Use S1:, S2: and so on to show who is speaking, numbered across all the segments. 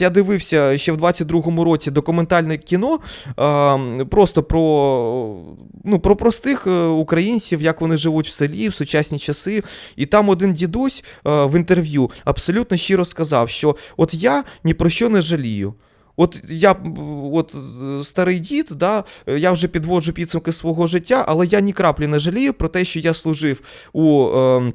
S1: Я дивився ще в 22-му році документальне кіно е, просто про, ну, про простих е, українців, як вони живуть в селі в сучасні часи. І там один дідусь е, в інтерв'ю абсолютно щиро сказав, що от я ні про що не жалію. От я от старий дід, да, я вже підводжу підсумки свого життя, але я ні краплі не жалію про те, що я служив у. Е,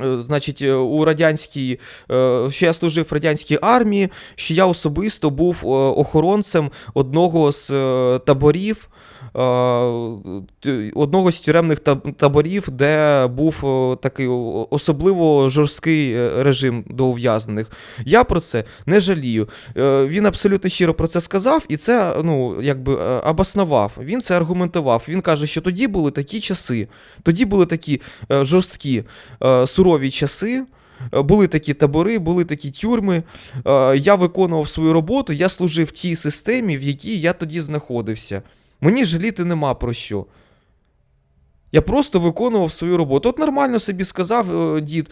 S1: Значить, е, у радянській, е, що я служив в радянській армії, що я особисто був е, охоронцем одного з е, таборів, е, одного з тюремних таборів, де був е, такий особливо жорсткий е, режим до ув'язнених. Я про це не жалію. Е, Він абсолютно щиро про це сказав, і це ну, якби е, обоснував. Він це аргументував. Він каже, що тоді були такі часи, тоді були такі е, жорсткі, е, сурові часи. е, Були такі табори, були такі тюрми. Е, Я виконував свою роботу, я служив тій системі, в якій я тоді знаходився. Мені жаліти нема про що. Я просто виконував свою роботу. От нормально собі сказав е, дід,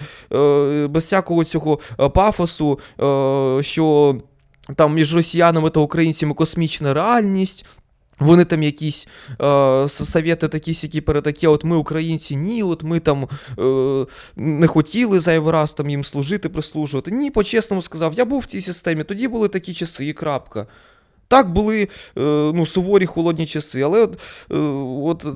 S1: без всякого цього пафосу, що там між росіянами та українцями космічна реальність. Вони там якісь е, совєти такі сякі перетакі, от ми, українці, ні, от ми там е, не хотіли зайвий раз там їм служити, прислужувати. Ні, по-чесному сказав, я був в тій системі, тоді були такі часи, і крапка. Так були е, ну, суворі холодні часи, але е, от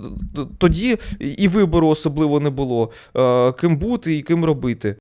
S1: тоді і вибору особливо не було, е, ким бути і ким робити.